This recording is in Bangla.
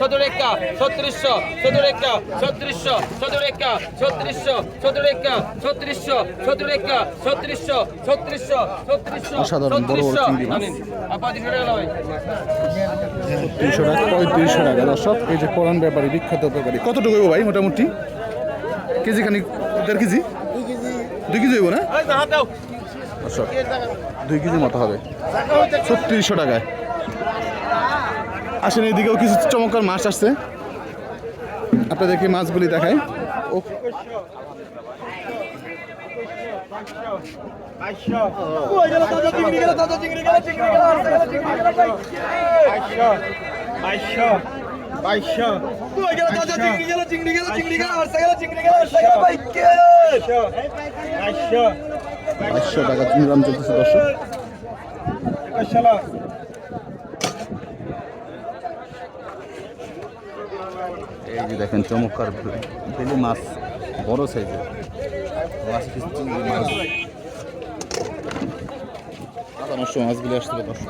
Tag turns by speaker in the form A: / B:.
A: সদরেকা ছত্রিশশো সদরেকা ছত্রিশশো সদরেকা ছত্রিশশো সদরেকা ছত্রিশশো সদরেকা ছত্রিশশো ছত্রিশশো ছত্রিশশো দিশো টাকা
B: তিনশো টাকা পঁয়ত্রিশশো টাকা দর্শক এই যে পরান ব্যাপারী বিখ্যাত ব্যাপারী। কতটুকু ভাই মোটামুটি? কেজি খানি দেড় কেজি? দুই কেজি হইব না? দর্শক দুই কেজি মতো হবে। ছত্রিশশো টাকায়। আসেন এইদিকেও কিছু চমৎকার মাছ আসছে। আপনাদেরকে মাছগুলি দেখাই। ও। টাকা নিলাম চলতেছে দর্শক। এই যে দেখেন চমৎকার বেলি মাছ, বড় সাইজের। মাছ কিছু মাছ। নষ্ট মাছগুলি আসতে হবে দর্শক।